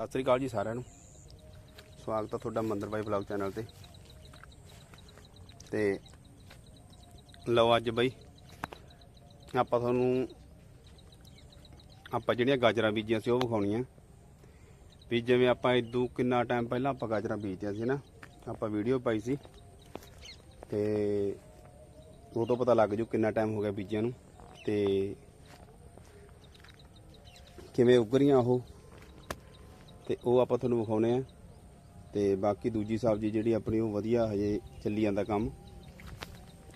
ਸਤਿ ਸ੍ਰੀ ਅਕਾਲ ਜੀ ਸਾਰਿਆਂ ਨੂੰ। ਸਵਾਗਤ ਹੈ ਤੁਹਾਡਾ ਮੰਦਰ ਬਾਈ ਵਲੌਗ ਚੈਨਲ ਤੇ। ਤੇ ਲਓ ਅੱਜ ਬਈ, ਆਪਾਂ ਤੁਹਾਨੂੰ, ਆਪਾਂ ਜਿਹੜੀਆਂ ਗਾਜਰਾਂ ਬੀਜੀਆਂ ਸੀ ਉਹ ਵਿਖਾਉਣੀਆਂ। ਵੀ ਜਿਵੇਂ ਆਪਾਂ ਇਦੋਂ ਕਿੰਨਾ ਟਾਈਮ ਪਹਿਲਾਂ ਆਪਾਂ ਗਾਜਰਾਂ ਬੀਜੀਆਂ ਸੀ ਨਾ, ਆਪਾਂ ਵੀਡੀਓ ਪਾਈ ਸੀ। ਤੇ ਉਹ ਤੋਂ ਪਤਾ ਲੱਗ ਜੂ ਕਿੰਨਾ ਟਾਈਮ ਹੋ ਗਿਆ ਬੀਜਿਆਂ ਨੂੰ। ਤੇ ਕਿਵੇਂ ਉੱਗਰੀਆਂ ਉਹ ਤੇ ਉਹ ਆਪਾਂ ਤੁਹਾਨੂੰ ਵਿਖਾਉਣੇ ਆ। ਤੇ ਬਾਕੀ ਦੂਜੀ ਸਬਜ਼ੀ ਜਿਹੜੀ ਆਪਣੀ ਉਹ ਵਧੀਆ ਹਜੇ ਚੱਲੀ ਜਾਂਦਾ ਕੰਮ।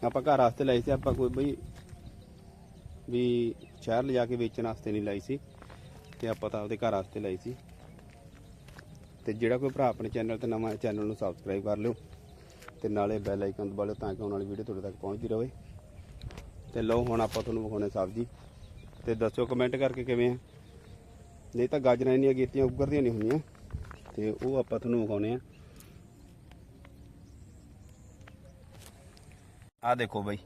ਆਪਾਂ ਘਰ ਵਾਸਤੇ ਲਾਈ ਸੀ, ਆਪਾਂ ਕੋਈ ਬਈ, ਵੀ ਸ਼ਹਿਰ ਲਿਜਾ ਕੇ ਵੇਚਣ ਵਾਸਤੇ ਨਹੀਂ ਲਾਈ ਸੀ। ਤੇ ਆਪਾਂ ਤਾਂ ਆਪਦੇ ਘਰ ਵਾਸਤੇ ਲਾਈ ਸੀ। ਤੇ ਜਿਹੜਾ ਕੋਈ ਭਰਾ ਆਪਣੇ ਚੈਨਲ ਤੇ ਨਵਾਂ ਹੈ ਚੈਨਲ ਨੂੰ ਸਬਸਕ੍ਰਾਈਬ ਕਰ ਲਿਓ। ਤੇ ਨਾਲੇ ਬੈਲ ਆਈਕਨ ਦਬਾ ਲਿਓ ਤਾਂ ਕਿ ਆਉਣ ਵਾਲੀ ਵੀਡੀਓ ਤੁਹਾਡੇ ਤੱਕ ਪਹੁੰਚਦੀ ਰਹੇ। ਤੇ ਲਓ ਹੁਣ ਆਪਾਂ ਤੁਹਾਨੂੰ ਵਿਖਾਉਣੇ ਸਬਜ਼ੀ ਤੇ ਦੱਸਿਓ ਕਮੈਂਟ ਕਰਕੇ ਕਿਵੇਂ ਆ? ਨਹੀਂ ਤਾਂ ਗਾਜਰਾਂ ਇੰਨੀਆਂ ਗੀਤੀਆਂ ਉੱਗਰਦੀਆਂ ਨਹੀਂ ਹੁੰਦੀਆਂ, ਤੇ ਉਹ ਆਪਾਂ ਤੁਹਾਨੂੰ ਵਿਖਾਉਣੇ ਆ। ਆ ਦੇਖੋ ਬਾਈ,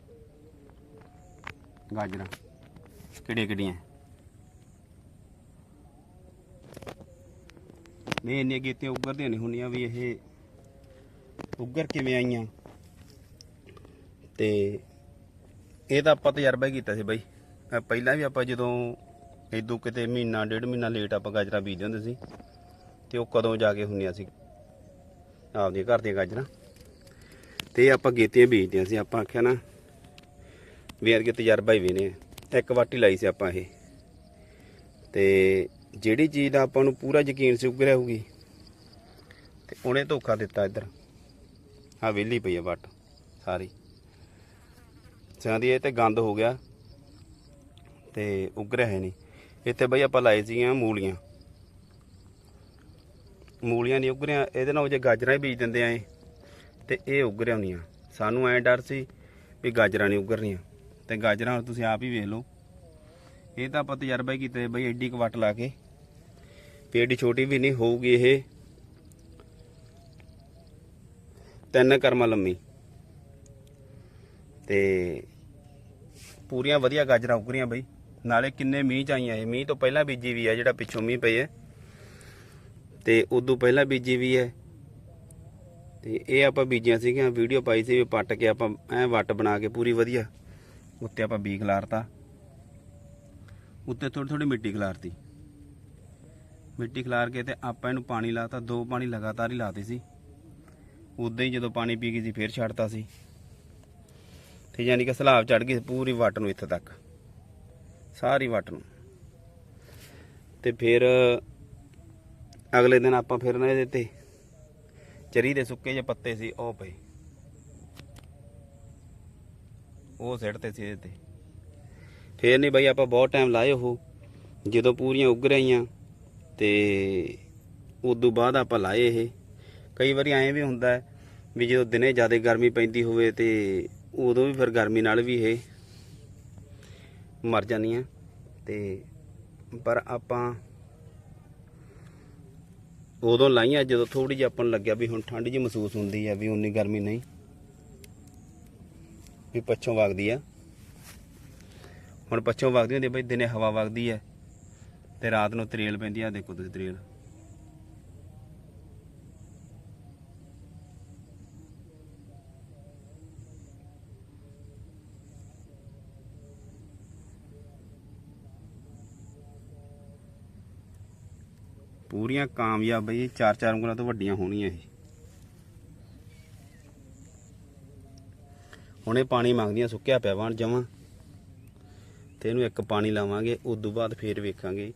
ਗਾਜਰਾਂ ਕਿਹੜੀਆਂ ਕਿਹੜੀਆਂ? ਨਹੀਂ, ਇੰਨੀਆਂ ਗੀਤੀਆਂ ਉੱਗਰਦੀਆਂ ਨਹੀਂ ਹੁੰਦੀਆਂ ਵੀ ਇਹ ਉੱਗਰ ਕਿਵੇਂ ਆਈਆਂ। ਤੇ ਇਹ ਤਾਂ ਆਪਾਂ ਤਜਰਬਾ ਹੀ ਕੀਤਾ ਸੀ ਬਾਈ। ਪਹਿਲਾਂ ਵੀ ਆਪਾਂ ਜਦੋਂ ਇਦੋਂ ਕਿਤੇ ਮਹੀਨਾ, ਡੇਢ ਮਹੀਨਾ ਲੇਟ ਆਪਾਂ ਗਾਜਰਾਂ ਬੀਜਦੇ ਹੁੰਦੇ ਸੀ ਤੇ ਉਹ ਕਦੋਂ ਜਾ ਕੇ ਹੁੰਦੀਆਂ ਸੀ? ਆਪਦੀਆਂ ਘਰ ਦੀਆਂ ਗਾਜਰਾਂ। ਤੇ ਇਹ ਆਪਾਂ ਗੇਤੀਆਂ ਬੀਜਦੀਆਂ ਸੀ, ਆਪਾਂ ਆਖਿਆ ਨਾ ਵੀ ਯਾਰ ਕਿ ਤਜਰਬਾ ਹੀ ਵੇਨੇ ਇੱਕ ਵਾਟੀ ਲਾਈ ਸੀ ਆਪਾਂ ਇਹ। ਤੇ ਜਿਹੜੀ ਚੀਜ਼ ਦਾ ਆਪਾਂ ਨੂੰ ਪੂਰਾ ਯਕੀਨ ਸੀ ਉੱਗ ਰਹੂਗੀ ਤੇ ਉਹਨੇ ਧੋਖਾ ਦਿੱਤਾ ਇੱਧਰ। ਆ ਵਿਹਲੀ ਪਈ ਆ ਵੱਟ, ਸਾਰੀ। ਸਾਡੀ ਇਹ ਤੇ ਗੰਦ ਹੋ ਗਿਆ ਤੇ ਉੱਗ ਰਿਹਾ ਹੈ ਨਹੀਂ। ਇੱਥੇ ਬਈ ਆਪਾਂ ਲਾਏ ਸੀਗੀਆਂ ਮੂਲੀਆਂ। ਮੂਲੀਆਂ ਨਹੀਂ ਉੱਗ ਇਹਦੇ ਨਾਲ ਜੇ ਗਾਜਰਾਂ ਹੀ ਬੀਜ ਦਿੰਦੇ ਆਏ ਤੇ ਇਹ ਉੱਗ ਰਿਆਉਂਦੀਆਂ ਸਾਨੂੰ ਐਂ ਡਰ ਸੀ ਵੀ ਗਾਜਰਾਂ ਨਹੀਂ ਉੱਗਰਨੀਆਂ। ਤੇ ਗਾਜਰਾਂ ਹੁਣ ਤੁਸੀਂ ਆਪ ਹੀ ਵੇਖ ਲਓ। ਇਹ ਤਾਂ ਆਪਾਂ ਤਜਰਬਾ ਹੀ ਕੀਤਾ ਬਈ ਐਡੀ ਕੁ ਵੱਟ ਲਾ ਕੇ। ਵੀ ਐਡੀ ਛੋਟੀ ਵੀ ਨਹੀਂ ਹੋਊਗੀ ਇਹ। ਤਿੰਨ ਕਰਮਾਂ ਲੰਮੀ। ਤੇ ਪੂਰੀਆਂ ਵਧੀਆ ਗਾਜਰਾਂ ਉੱਗਰੀਆਂ ਬਈ। ਨਾਲੇ ਕਿੰਨੇ ਮੀਂਹ ਚ ਆਈਆਂ ਇਹ? ਮੀਂਹ ਤੋਂ ਪਹਿਲਾਂ ਬੀਜੀ ਵੀ ਆ ਜਿਹੜਾ ਪਿੱਛੋਂ ਮੀਂਹ ਪਏ ਹੈ ਤੇ ਉਦੋਂ ਪਹਿਲਾਂ ਬੀਜੀ ਵੀ ਹੈ ਤੇ ਇਹ ਆਪਾਂ ਬੀਜੀਆਂ ਸੀਗੀਆਂ, ਵੀਡੀਓ ਪਾਈ ਸੀ ਵੀ ਪੱਟ ਕੇ ਆਪਾਂ ਐ ਵੱਟ ਬਣਾ ਕੇ ਪੂਰੀ ਵਧੀਆ। ਉੱਤੇ ਆਪਾਂ ਬੀ ਖਲਾਰਤਾ। ਉੱਤੇ ਥੋੜੀ ਥੋੜੀ ਮਿੱਟੀ ਖਲਾਰਤੀ। ਮਿੱਟੀ ਖਲਾਰ ਕੇ ਤੇ ਆਪਾਂ ਇਹਨੂੰ ਪਾਣੀ ਲਾਤਾ, ਦੋ ਪਾਣੀ ਲਗਾਤਾਰ ਹੀ ਲਾਤੇ ਸੀ। ਉਦਾਂ ਹੀ ਜਦੋਂ ਪਾਣੀ ਪੀ ਗਈ ਸੀ, ਫੇਰ ਛੱਡਤਾ ਸੀ। ਤੇ ਯਾਨੀ ਕਿ ਸਲਾਬ ਚੜ ਗਈ ਸੀ, ਪੂਰੀ ਵੱਟ ਨੂੰ ਇੱਥੇ ਤੱਕ। ਸਾਰੀ ਵੱਟ ਨੂੰ। ਤੇ ਫਿਰ ਅਗਲੇ ਦਿਨ ਆਪਾਂ ਫਿਰ ਨਾ ਇਹਦੇ ਤੇ ਚਰੀ ਦੇ ਸੁੱਕੇ ਜਿਹੇ ਪੱਤੇ ਸੀ, ਉਹ ਪਏ। ਉਹ ਸਿੱਟਤੇ ਸੀ ਇਹਦੇ ਤੇ। ਫੇਰ ਨਹੀਂ ਬਈ ਆਪਾਂ ਬਹੁਤ ਟਾਈਮ ਲਾਏ ਉਹ, ਜਦੋਂ ਪੂਰੀਆਂ ਉੱਗ ਰਹੀਆਂ, ਤੇ ਉਦੋਂ ਬਾਅਦ ਆਪਾਂ ਲਾਏ ਇਹ। ਕਈ ਵਾਰੀ ਐਂ ਵੀ ਹੁੰਦਾ ਵੀ ਜਦੋਂ ਦਿਨੇ ਜ਼ਿਆਦਾ ਗਰਮੀ ਪੈਂਦੀ ਹੋਵੇ ਤੇ ਉਦੋਂ ਵੀ ਫਿਰ ਗਰਮੀ ਨਾਲ ਵੀ ਇਹ ਮਰ ਜਾਂਦੀਆਂ ਤੇ ਪਰ ਆਪਾਂ ਉਦੋਂ ਲਾਈਆਂ, ਜਦੋਂ ਥੋੜੀ ਜਿਹੀ ਆਪਾਂ ਨੂੰ ਲੱਗਿਆ ਵੀ ਹੁਣ ਠੰਡ ਜੀ ਮਹਿਸੂਸ ਹੁੰਦੀ ਆ, ਵੀ ਉਨੀ ਗਰਮੀ ਨਹੀਂ, ਵੀ ਪੱਛੋਂ ਵਗਦੀ ਆ। ਹੁਣ ਪੱਛੋਂ ਵਗਦੀ ਹੁੰਦੀ ਆ, ਬਈ ਦਿਨੇ ਹਵਾ ਵਗਦੀ ਹੈ ਤੇ ਰਾਤ ਨੂੰ ਤਰੇਲ ਪੈਂਦੀ ਆ ਦੇਖੋ ਤੁਸੀਂ ਤਰੇਲ। ਪੂਰੀਆਂ ਕਾਮਯਾਬ ਬਈ ਚਾਰ ਚਾਰ ਉਂਗਲਾਂ ਤੋਂ ਵੱਡੀਆਂ ਹੋਣੀਆਂ ਇਹ। ਹੁਣੇ ਪਾਣੀ ਮੰਗਦੀਆਂ, ਸੁੱਕਿਆ ਪਿਆ ਵਾਣ ਜਮਾਂ। ਤੇ ਇਹਨੂੰ ਇੱਕ ਪਾਣੀ ਲਾਵਾਂਗੇ, ਉਸ ਤੋਂ ਬਾਅਦ ਫੇਰ ਵੇਖਾਂਗੇ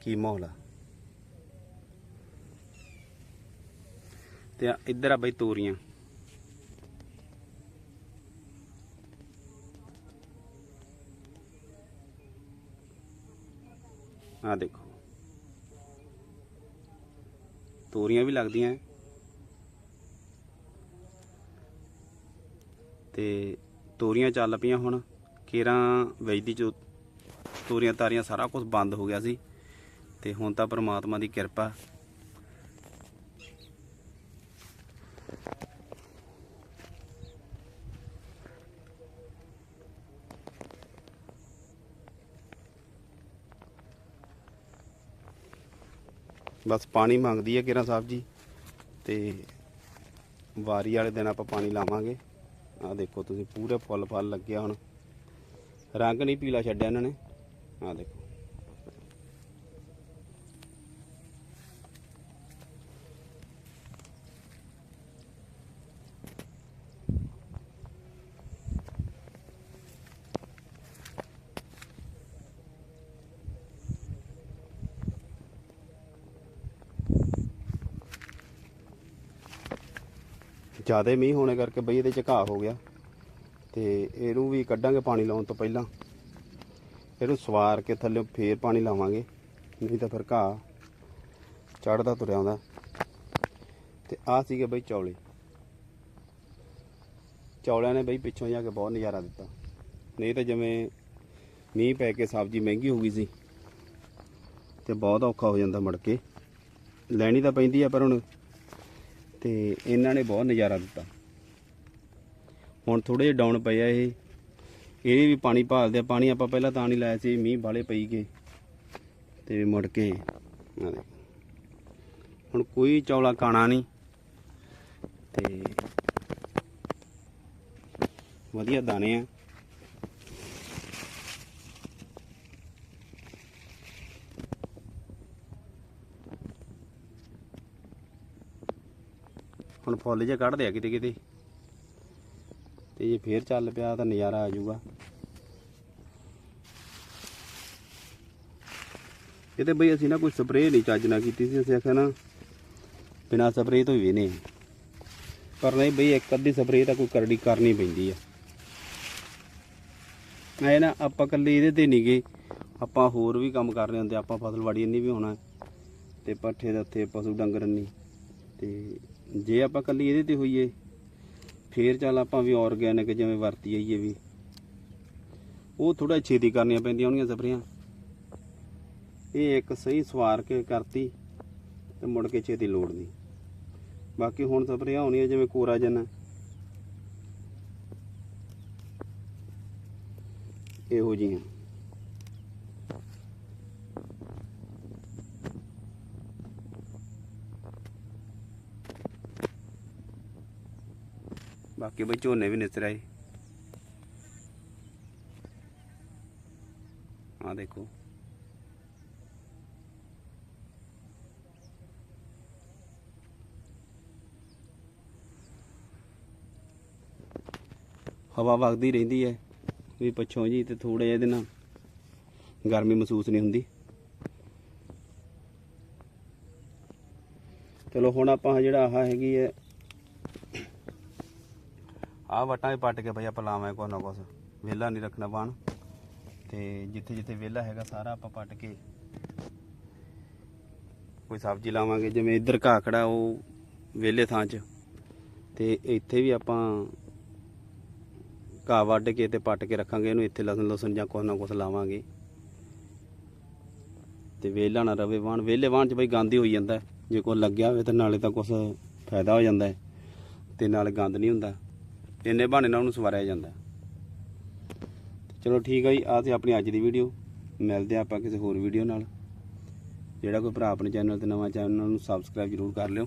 ਕੀ ਮਾਹੌਲ ਆ। ਤੇ ਇੱਧਰ ਆ ਬਈ ਤੋਰੀਆਂ। ਆ ਦੇਖੋ। ਤੋਰੀਆਂ ਵੀ ਲੱਗਦੀਆਂ। ਤੇ ਤੋਰੀਆਂ ਚੱਲ ਪਈਆਂ ਹੁਣ। ਕੇਰਾਂ ਵੇਚਦੀ ਚ ਤੋਰੀਆਂ ਤਾਰੀਆਂ ਸਾਰਾ ਕੁਝ ਬੰਦ ਹੋ ਗਿਆ ਸੀ। ਤੇ ਹੁਣ ਤਾਂ ਪ੍ਰਮਾਤਮਾ ਦੀ ਕਿਰਪਾ। ਬਸ ਪਾਣੀ ਮੰਗਦੀ ਹੈ ਕਿਰਾਂ ਸਾਹਿਬ ਜੀ। ਤੇ ਵਾਰੀ ਵਾਲੇ ਦਿਨ ਆਪਾਂ ਪਾਣੀ ਲਾਵਾਂਗੇ। ਆ ਦੇਖੋ ਤੁਸੀਂ ਪੂਰੇ ਫੁੱਲ ਫਲ ਲੱਗਿਆ ਹੁਣ। ਰੰਗ ਨਹੀਂ ਪੀਲਾ ਛੱਡਿਆ ਇਹਨਾਂ ਨੇ। ਆ ਦੇਖੋ। ਜ਼ਿਆਦਾ ਮੀਂਹ ਹੋਣੇ ਕਰਕੇ ਬਈ ਇਹਦੇ ਚ ਘਾਹ ਹੋ ਗਿਆ। ਤੇ ਇਹਨੂੰ ਵੀ ਕੱਢਾਂਗੇ ਪਾਣੀ ਲਾਉਣ ਤੋਂ ਪਹਿਲਾਂ। ਇਹਨੂੰ ਸਵਾਰ ਕੇ ਥੱਲੇ ਫੇਰ ਪਾਣੀ ਲਾਵਾਂਗੇ, ਨਹੀਂ ਤਾਂ ਫਿਰ ਘਾਹ ਚੜਦਾ ਤੁਰਿਆ ਆਉਂਦਾ। ਤੇ ਆਹ ਸੀਗੇ ਬਈ ਚੌਲੇ। ਚੌਲਿਆਂ ਨੇ ਬਈ ਪਿੱਛੋਂ ਜਾ ਕੇ ਬਹੁਤ ਨਜ਼ਾਰਾ ਦਿੱਤਾ। ਨਹੀਂ ਤਾਂ ਜਿਵੇਂ ਮੀਂਹ ਪੈ ਕੇ ਸਬਜ਼ੀ ਮਹਿੰਗੀ ਹੋ ਗਈ ਸੀ, ਤੇ ਬਹੁਤ ਔਖਾ ਹੋ ਜਾਂਦਾ ਮੜ ਕੇ। ਲੈਣੀ ਤਾਂ ਪੈਂਦੀ ਆ ਪਰ ਹੁਣ ਤੇ ਇਹਨਾਂ ਨੇ ਬਹੁਤ ਨਜ਼ਾਰਾ ਦਿੱਤਾ। ਹੁਣ ਥੋੜੇ ਜਿਹਾ ਡਾਊਨ ਪਏ ਆ ਇਹ। ਇਹ ਵੀ ਪਾਣੀ ਭਾਲਦੇ ਆ। ਪਾਣੀ ਆਪਾਂ ਪਹਿਲਾਂ ਤਾਂ ਨਹੀਂ ਲਾਇਆ ਸੀ, ਮੀਂਹ ਵਾਲੇ ਪਈ ਗਏ ਤੇ ਮੁੜ ਕੇ ਹੁਣ ਕੋਈ ਚੌਲਾ ਕਾਣਾ ਨਹੀਂ ਤੇ ਵਧੀਆ ਦਾਣੇ ਆ। ਹੁਣ ਫੁੱਲ ਜੇ ਕੱਢਦੇ ਆ ਕਿਤੇ ਕਿਤੇ। ਤੇ ਜੇ ਫੇਰ ਚੱਲ ਪਿਆ ਤਾਂ ਨਜ਼ਾਰਾ ਆ ਜਾਊਗਾ। ਇਹ ਤੇ ਬਈ ਅਸੀਂ ਨਾ ਕੋਈ ਸਪਰੇਅ ਨਹੀਂ ਚੱਜ ਨਾ ਕੀਤੀ ਸੀ, ਅਸੀਂ ਆਖਿਆ ਨਾ ਬਿਨਾ ਸਪਰੇਅ ਤੋਂ ਹੀ ਵੇਨੇ ਪਰ ਨਹੀਂ ਬਈ, ਇੱਕ ਅੱਧੀ ਸਪਰੇਅ ਤਾਂ ਕੋਈ ਕਰੜੀ ਕਰਨੀ ਪੈਂਦੀ ਆ। ਐ ਨਾ ਆਪਾਂ ਕੱਲੇ ਇਹਦੇ ਤੇ ਨਹੀਂ ਗਏ। ਆਪਾਂ ਹੋਰ ਵੀ ਕੰਮ ਕਰ ਰਹੇ ਹੁੰਦੇ ਆਪਾਂ ਫਸਲ ਵਾੜੀ ਇੰਨੀ ਵੀ ਹੋਣਾ। ਤੇ ਪੱਠੇ ਦੇ ਉੱਤੇ ਪਸ਼ੂ ਡੰਗਰ ਨਹੀਂ ਤੇ ਜੇ ਆਪਾਂ ਕੱਲੀ ਇਹਦੇ ਤੇ ਹੋਈਏ, ਫੇਰ ਚੱਲ ਆਪਾਂ ਵੀ ਆਰਗੈਨਿਕ ਜਿਵੇਂ ਵਰਤੀ ਆਈਏ ਵੀ। ਉਹ ਥੋੜਾ ਛੇਤੀ ਕਰਨੀਆਂ ਪੈਂਦੀਆਂ ਉਹਨੀਆਂ ਸਪਰੇਆਂ। ਇਹ ਇੱਕ ਸਹੀ ਸਵਾਰ ਕੇ ਕਰਤੀ ਤੇ ਮੁੜ ਕੇ ਛੇਤੀ ਲੋੜ ਨਹੀਂ। ਬਾਕੀ ਹੁਣ ਸਪਰੇਆਂ ਹੋਣੀਆਂ ਜਿਵੇਂ ਕੋਰਾਜਨ ਇਹੋ ਜਿਹੀਆਂ। ਬਾਕੀ ਬਈ ਝੋਨੇ ਵੀ ਨਿਸਰ ਆਏ। ਆ ਦੇਖੋ। ਹਵਾ ਵਗਦੀ ਰਹਿੰਦੀ ਹੈ ਵੀ ਪੱਛੋਂ ਜੀ ਤੇ ਥੋੜੇ ਜਿਹਾ ਇਹਦੇ ਨਾਲ ਗਰਮੀ ਮਹਿਸੂਸ ਨਹੀਂ ਹੁੰਦੀ। ਚਲੋ ਹੁਣ ਆਪਾਂ ਜਿਹੜਾ ਆਹ ਹੈਗੀ ਹੈ ਆਹ ਵਟਾਂ ਵੀ ਪੱਟ ਕੇ ਬਈ ਆਪਾਂ ਲਾਵਾਂ ਕੁਛ ਨਾ ਕੁਛ। ਵਿਹਲਾ ਨਹੀਂ ਰੱਖਣਾ ਬਾਣ ਤੇ ਜਿੱਥੇ ਜਿੱਥੇ ਵਿਹਲਾ ਹੈਗਾ ਸਾਰਾ ਆਪਾਂ ਪੱਟ ਕੇ ਕੋਈ ਸਬਜ਼ੀ ਲਾਵਾਂਗੇ, ਜਿਵੇਂ ਇੱਧਰ ਘਾਹ ਖੜਾ ਉਹ ਵਿਹਲੇ ਥਾਂ 'ਚ। ਤੇ ਇੱਥੇ ਵੀ ਆਪਾਂ ਘਾਹ ਵੱਢ ਕੇ ਤੇ ਪੱਟ ਕੇ ਰੱਖਾਂਗੇ, ਇਹਨੂੰ ਇੱਥੇ ਲਸਣ ਲਸਣ ਜਾਂ ਕੁਛ ਨਾ ਕੁਛ ਲਾਵਾਂਗੇ। ਤੇ ਵਿਹਲਾ ਨਾ ਰਵੇ ਵਾਣ ਵਿਹਲੇ ਵਾਣ 'ਚ ਬਈ ਗੰਦ ਹੀ ਹੋਈ ਜਾਂਦਾ। ਜੇ ਕੋਈ ਲੱਗਿਆ ਹੋਵੇ ਤਾਂ ਨਾਲੇ ਤਾਂ ਕੁਛ ਫਾਇਦਾ ਹੋ ਜਾਂਦਾ। ਹੈ ਤੇ ਨਾਲੇ ਗੰਦ ਨਹੀਂ ਹੁੰਦਾ। ਇੰਨੇ ਬਹਾਨੇ ਨਾਲ ਉਹਨੂੰ ਸਵਾਰਿਆ ਜਾਂਦਾ ਚਲੋ ਠੀਕ ਆ ਜੀ ਆ ਤੇ ਆਪਣੀ ਅੱਜ ਦੀ ਵੀਡੀਓ ਮਿਲਦੇ ਹਾਂ ਆਪਾਂ ਕਿਸੇ ਹੋਰ ਵੀਡੀਓ ਨਾਲ। ਜਿਹੜਾ ਕੋਈ ਭਰਾ ਆਪਣੇ ਚੈਨਲ ਤੇ ਨਵਾਂ ਚੈਨਲ ਨੂੰ ਸਬਸਕ੍ਰਾਈਬ ਜ਼ਰੂਰ ਕਰ ਲਿਓ।